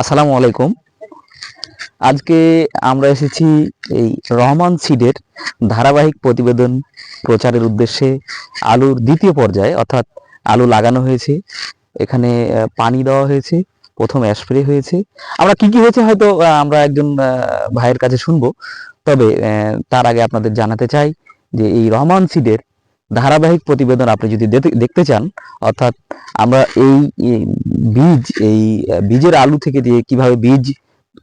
আসসালামু আলাইকুম। আজকে আমরা এসেছি এই রহমান সিডের ধারাবাহিক প্রতিবেদন প্রচারের উদ্দেশ্যে আলুর দ্বিতীয় পর্যায়ে, অর্থাৎ আলু লাগানো হয়েছে। এখানে পানি দেওয়া হয়েছে, প্রথম স্প্রে হয়েছে। আমরা কি কি হয়েছে হয়তো আমরা একজন ভাইয়ের কাছে শুনব। তবে তার আগে আপনাদের জানাতে চাই যে এই রহমান সিডের ধারাবাহিক প্রতিবেদন আপনি যদি দেখতে- চান, অর্থাৎ আমরা এই বীজ, এই বীজের আলু থেকে দিয়ে কীভাবে বীজ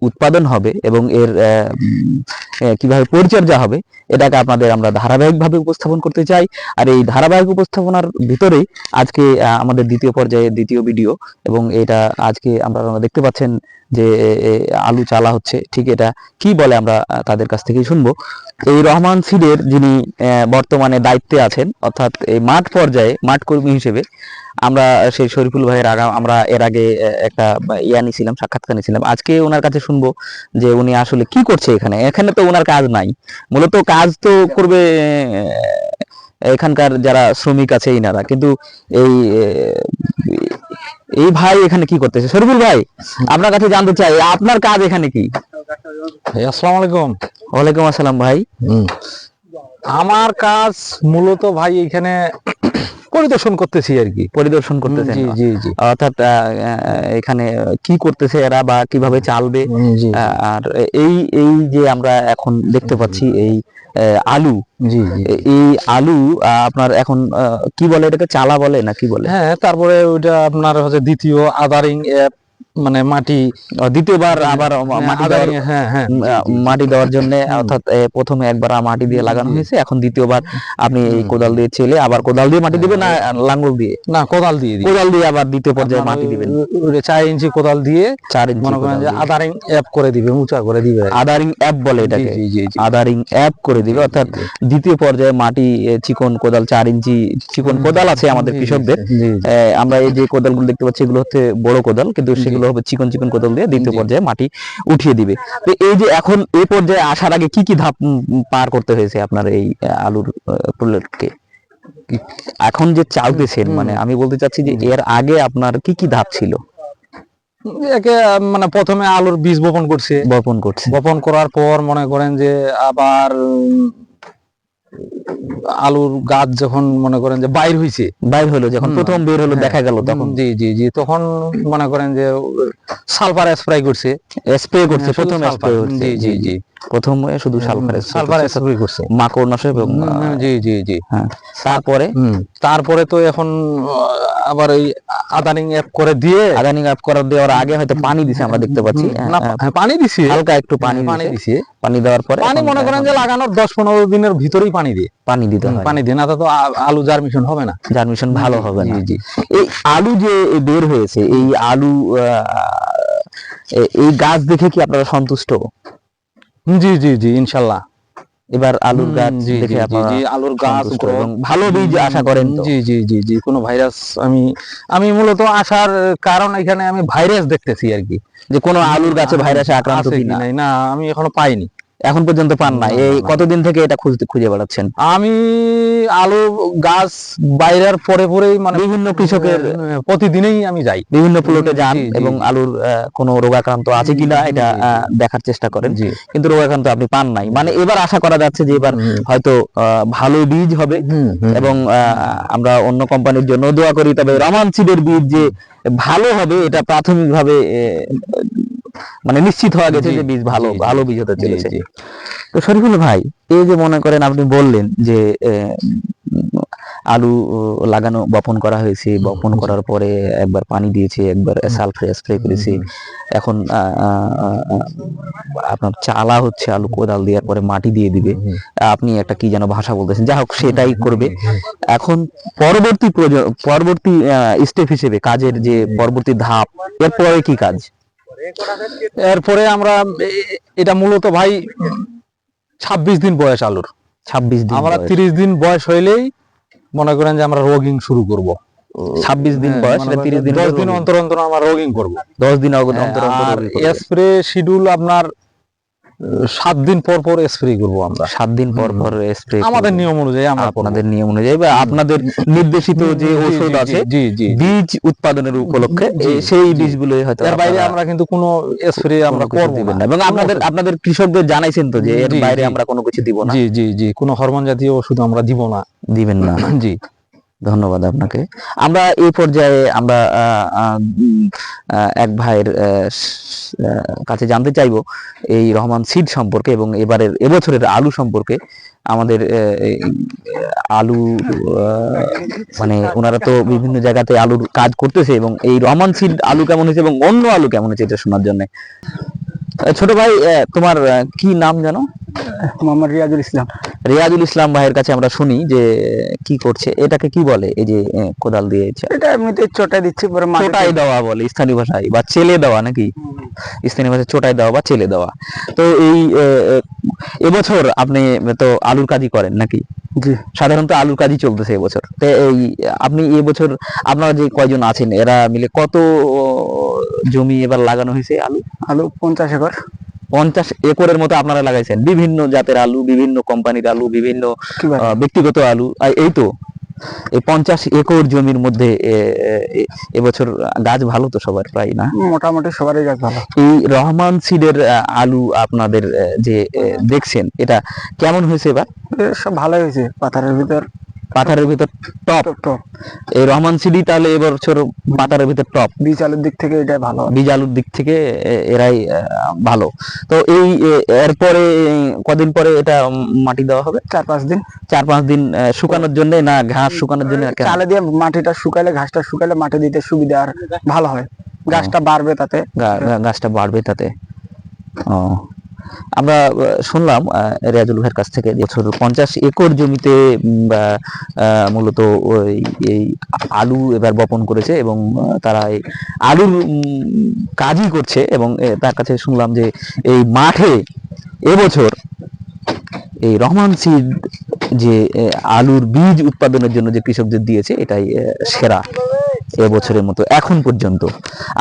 উৎপাদন হবে এবং এর কীভাবে পরিচর্যা হবে, এটাকে আপনাদের আমরা ধারাবাহিকভাবে উপস্থাপন করতে চাই। আর এই ধারাবাহিক উপস্থাপনার ভিতরেই আজকে আমাদের দ্বিতীয় পর্যায়ে দ্বিতীয় ভিডিও এবং এটা আজকে আমরা দেখতে পাচ্ছেন যে আলু চালা হচ্ছে, ঠিক এটা কি বলে আমরা তাদের কাছ থেকেই শুনব। এই রহমান সিডের যিনি বর্তমানে দায়িত্বে আছেন, অর্থাৎ এই মাঠ পর্যায়ে, মাঠ কর্মী হিসেবে, আমরা সেই শরীফুল ভাইয়ের আগা, আমরা এর আগে একটা ইয়া নিয়েছিলাম, সাক্ষাৎকার নিছিলাম আজকে ওনার কাছে শুনব যে উনি আসলে কি করছে এখানে। এখানে তো ওনার কাজ নাই। মূলত কাজ তো করবে এখানকার যারা শ্রমিক আছে, ইনারা। কিন্তু এই এই ভাই এখানে কি করতেছে? শরীফুল ভাই আপনার কাছে জানতে চাই আপনার কাজ এখানে কি? আসসালামু আলাইকুম। ওয়ালাইকুম আসসালাম ভাই। আমার কাজ মূলত ভাই এখানে পরিদর্শন করতেছি আর কি পরিদর্শন করতেছি জি জি জি। অর্থাৎ এখানে কি করতেছে এরা বা কীভাবে চালবে আর এই এই যে আমরা এখন দেখতে পাচ্ছি এই আলু জি এই আলু আপনার এখন কি বলে এটাকে চালা বলে না কি বলে? হ্যাঁ তারপরে ওইটা আপনার হচ্ছে দ্বিতীয় আদারিং অ্যাপ মানে মাটি দ্বিতীয়বার আবার মাটি দেওয়ার হ্যাঁ হ্যাঁ মাটি দেওয়ার জন্য অর্থাৎ প্রথমে একবার মাটি দিয়ে লাগানো হয়েছে এখন দ্বিতীয়বার আপনি এই কোদাল দিয়ে ছেলে আবার কোদাল দিয়ে মাটি দিবেন না লাঙ্গল দিয়ে? না কোদাল দিয়ে কোদাল দিয়ে আবার দ্বিতীয় পর্যায়ে মাটি দিবেন। চার ইঞ্চি কোদাল দিয়ে চার ইঞ্চি মনে করেন যে আদারিং অ্যাপ করে দিবে উঁচা করে দিবে। আদারিং অ্যাপ বলে এটাকে। জি জি জি। আদারিং অ্যাপ করে দিবে অর্থাৎ দ্বিতীয় পর্যায়ে মাটি চিকন কোদাল চার ইঞ্চি চিকন কোদাল আছে আমাদের কৃষকদের। আমরা এই যে কোদালগুলো দেখতে পাচ্ছি এগুলো হচ্ছে বড় কোদাল কিন্তু সেগুলো হবে চিকন চিকন কোদাল দিয়ে দ্বিতীয় পর্যায়ে মাটি উঠিয়ে দিবে। তো এই যে এখন এই পর্যায়ে আসার আগে কি কি ধাপ পার করতে হয়েছে আপনার এই আলুর প্রোডাক্টকে এখন যে চালতেছেন। মানে আমি বলতে চাচ্ছি যে এর আগে আপনার কি কি ধাপ ছিল? একে মানে প্রথমে আলুর বীজ বপন করছে। বপন করছে। বপন করার পর মনে করেন যে আবার আলুর গাছ যখন মনে করেন যে বাইর হইছে বাইর হলো যখন প্রথম বের হলো হ্যাঁ, দেখা গেল তখন। জি জি জি তখন মনে করেন যে সালফার স্প্রে করছে স্প্রে করছে হ্যাঁ, প্রথম স্প্রে জি জি। জি। প্রথমে শুধু সালফার সালফার স্প্রে করছে। এবং জি জি জি। হ্যাঁ। তারপরে তারপরে তো এখন আবার ওই আদানিং অ্যাপ করে দিয়ে আদানিং আপ করার দেওয়ার আগে হয়তো পানি দিছে আমরা দেখতে পাচ্ছি হ্যাঁ, হ্যাঁ, হ্যাঁ, পানি দিছি। হালকা একটু পানি পানি দিছি। পানি দেওয়ার পরে পানি মনে করেন যে লাগানোর দশ পনেরো দিনের ভিতরেই পানি দিয়ে। পানি দিতে হয়। পানি দিয়ে না তো আলু জার্মিশন হবে না। জার্মিশন ভালো হবে না। জি। জি এই আলু যে বের হয়েছে এই আলু আহ, এই গাছ দেখে কি আপনারা সন্তুষ্ট? জি জি জি ইনশাল্লাহ। এবার আলুর গাছ দেখে জি, জি, আপনারা জি, আলুর গাছ এবং ভালো বীজ আশা করেন জি জি জি জি কোনো ভাইরাস আমি আমি মূলত আসার কারণ এখানে আমি ভাইরাস দেখতেছি আর কি। যে কোনো আলুর গাছে ভাইরাসে আক্রান্ত কিনা। না আমি এখনও পাইনি। এখন পর্যন্ত পান না এই কতদিন থেকে এটা খুঁজতে খুঁজে বেড়াচ্ছেন? আমি আলু গাছ বাইরের পরে পরেই মানে বিভিন্ন কৃষকের প্রতিদিনই আমি যাই। বিভিন্ন প্লটে যান এবং আলুর কোনো রোগাক্রান্ত আছে কিনা এটা দেখার চেষ্টা করেন। কিন্তু রোগাক্রান্ত আপনি পান নাই। মানে এবার আশা করা যাচ্ছে যে এবার হয়তো আহ, ভালো বীজ হবে। এবং আহ, আমরা অন্য কোম্পানির জন্য দোয়া করি। তবে রমান সিডের বীজ যে ভালো হবে এটা প্রাথমিকভাবে মানে নিশ্চিত হওয়া গেছে যে বীজ ভালো। ভালো বীজ হতে চলেছে। তো শরীফুল ভাই এই যে মনে করেন আপনি বললেন যে আলু লাগানো বপন করা হয়েছে বপন করার পরে একবার পানি দিয়েছে একবার সালফার স্প্রে করেছে। এখন আপনার চালা হচ্ছে আলু কোদাল দেওয়ার পরে মাটি দিয়ে দিবে। আপনি একটা কি যেন ভাষা বলতেছেন। যাই হোক সেটাই করবে। এখন পরবর্তী পরবর্তী স্টেপ হিসেবে কাজের যে পরবর্তী ধাপ এরপরে কি কাজ? এরপরে আমরা এটা মূলত ভাই ছাব্বিশ দিন বয়স আলুর। ছাব্বিশ দিন আমরা বয়স। তিরিশ দিন বয়স হইলেই মনে করেন যে আমরা রোগিং শুরু করব। ছাব্বিশ দিন বয়স মানে তিরিশ দিন দশ দিন অন্তর অন্তর আমরা রোগিং করব। দশ দিন অন্তর অন্তর আর স্প্রে শিডিউল আপনার সাত দিন পর পর স্প্রে করব আমরা। সাত দিন পর পর স্প্রে আমাদের নিয়ম অনুযায়ী আমরা আপনাদের নিয়ম অনুযায়ী বা আপনাদের নির্দেশিত যে ওষুধ আছে বীজ উৎপাদনের উপলক্ষে সেই জি। বীজগুলোই হয়তো এর বাইরে আমরা কিন্তু কোনো স্প্রে আমরা করব দিবেন না। না। এবং আপনাদের আপনাদের কৃষকদের জানাইছেন তো যে এর বাইরে আমরা কোনো কিছু দিব না। জি জি জি। কোনো হরমোন জাতীয় ওষুধ আমরা দিব না। দিবেন না। জি। ধন্যবাদ আপনাকে। আমরা এই পর্যায়ে আমরা এক ভাইয়ের কাছে জানতে চাইব এই রহমান সিড সম্পর্কে এবং এবারের, এবছরের আলু সম্পর্কে। আমাদের আলু মানে ওনারা তো বিভিন্ন জায়গাতে আলুর কাজ করতেছে এবং এই রহমান সিড আলু কেমন হয়েছে এবং অন্য আলু কেমন হয়েছে এটা শোনার জন্য। ছোট ভাই তোমার কি নাম জানো? মোহাম্মদ রিয়াজুল ইসলাম। রিয়াজুল ইসলাম ভাইয়ের কাছে আমরা শুনি যে কি করছে এটাকে কি বলে এই যে কোদাল দিয়ে এটা এমনিতে চটাই দিচ্ছি পরে চোটাই দেওয়া বলে স্থানীয় ভাষায় বা চেলে দেওয়া নাকি? স্থানীয় ভাষায় চোটাই দেওয়া বা চেলে দেওয়া। তো এই এবছর আপনি তো আলুর কাজই করেন নাকি? জি। সাধারণত আলুর কাজই চলতেছে এবছর। তো এই আপনি এবছর আপনারা যে কয়জন আছেন এরা মিলে কত জমি এবার লাগানো হয়েছে আলু? আলু পঞ্চাশ একর। পঞ্চাশ একরের মতো আপনারা লাগাইছেন। বিভিন্ন জাতের আলু বিভিন্ন কোম্পানির আলু বিভিন্ন ব্যক্তিগত আলু। এই তো এই পঞ্চাশ একর জমির মধ্যে এবছর গাছ ভালো তো সবার প্রায় না? মোটামুটি সবারই গাছ ভালো। এই রহমান সিডের আলু আপনাদের যে দেখছেন এটা কেমন হয়েছে এবার? সব ভালোই হয়েছে। পাথারের ভিতর পাথারের ভিতর টপ টপ এই রহমান সিডি তাহলে এবছর পাতারের ভিতর টপ বীজ আলুর দিক থেকে এটাই ভালো। বীজ আলুর দিক থেকে এরাই ভালো। তো এই এরপরে কদিন পরে এটা মাটি দেওয়া হবে? চার পাঁচ দিন। চার পাঁচ দিন শুকানোর জন্য না ঘাস শুকানোর জন্য? চালে দিয়ে মাটিটা শুকাইলে ঘাসটা শুকাইলে মাটি দিতে সুবিধা আর ভালো হয়। গাছটা বাড়বে তাতে। গাছটা বাড়বে তাতে। ও। আমরা শুনলাম রেয়াজুল ভাইয়ের কাছ থেকে বছর পঞ্চাশ একর জমিতে মূলত ওই, এই আলু এবার বপন করেছে এবং তারা এই আলুর কাজই করছে এবং তার কাছে শুনলাম যে এই মাঠে এবছর এই রহমান সিড যে আলুর বীজ উৎপাদনের জন্য যে কৃষকদের দিয়েছে, এটাই সেরা। এবছরের মতো, এখন পর্যন্ত।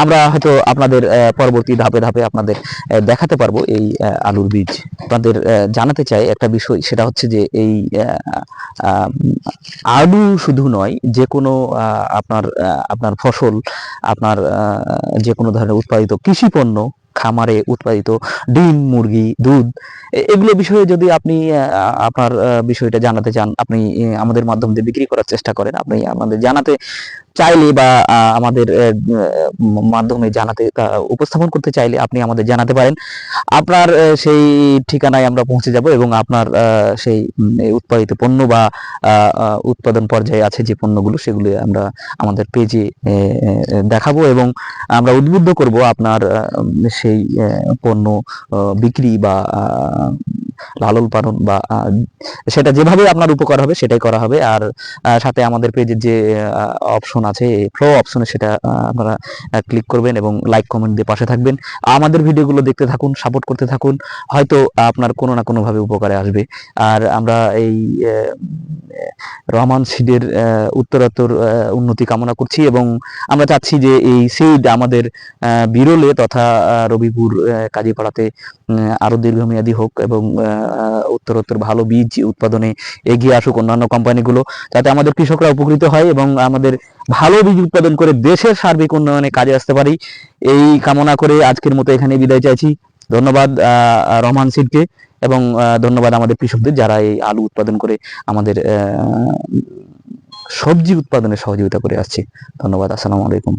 আমরা হয়তো আপনাদের পরবর্তী ধাপে ধাপে আপনাদের দেখাতে পারব এই আলুর বীজ। আপনাদের জানাতে চাই একটা বিষয়, সেটা হচ্ছে যে এই আলু শুধু নয়, যে কোনো আপনার আপনার ফসল, আপনার যে কোনো ধরনের উৎপাদিত কৃষি পণ্য খামারে উৎপাদিত ডিম, মুরগি, দুধ এগুলো বিষয়ে যদি আপনি আপনার বিষয়টা জানাতে চান, আপনি আমাদের মাধ্যম দিয়ে বিক্রি করার চেষ্টা করেন। আপনি আমাদের জানাতে চাইলে বা আমাদের মাধ্যমে জানাতে উপস্থাপন করতে চাইলে আপনি আমাদের জানাতে পারেন। আপনার সেই ঠিকানায় আমরা পৌঁছে যাব এবং আপনার সেই উৎপাদিত পণ্য বা উৎপাদন পর্যায়ে আছে যে পণ্যগুলো, সেগুলো আমরা আমাদের পেজে দেখাবো এবং আমরা উদ্বুদ্ধ করব আপনার সেই পণ্য বিক্রি বা লালন পালন বা সেটা যেভাবে আপনার উপকার হবে সেটাই করা হবে। আর সাথে আমাদের পেজের যে অপশন আছে ফ্লো অপশনে সেটা আপনারা ক্লিক করবেন এবং লাইক কমেন্ট দিয়ে পাশে থাকবেন। আমাদের ভিডিওগুলো দেখতে থাকুন সাপোর্ট করতে থাকুন। হয়তো আপনার কোনো না কোনোভাবে উপকারে আসবে। আর আমরা এই রহমান সিডের উত্তরোত্তর উন্নতি কামনা করছি এবং আমরা চাচ্ছি যে এই সিড আমাদের বিরলে তথা রবিপুর কাজীপাড়াতে আরও দীর্ঘমেয়াদী হোক এবং উত্তরোত্তর ভালো বীজ উৎপাদনে এগিয়ে আসুক অন্যান্য কোম্পানিগুলো, যাতে আমাদের কৃষকরা উপকৃত হয় এবং আমাদের ভালো বীজ উৎপাদন করে দেশের সার্বিক উন্নয়নে কাজে আসতে পারি। এই কামনা করে আজকের মতো এখানে বিদায় চাইছি। ধন্যবাদ রহমান সিডকে এবং ধন্যবাদ আমাদের কৃষকদের যারা এই আলু উৎপাদন করে আমাদের সবজি উৎপাদনে সহযোগিতা করে আসছে। ধন্যবাদ, আসসালামু আলাইকুম।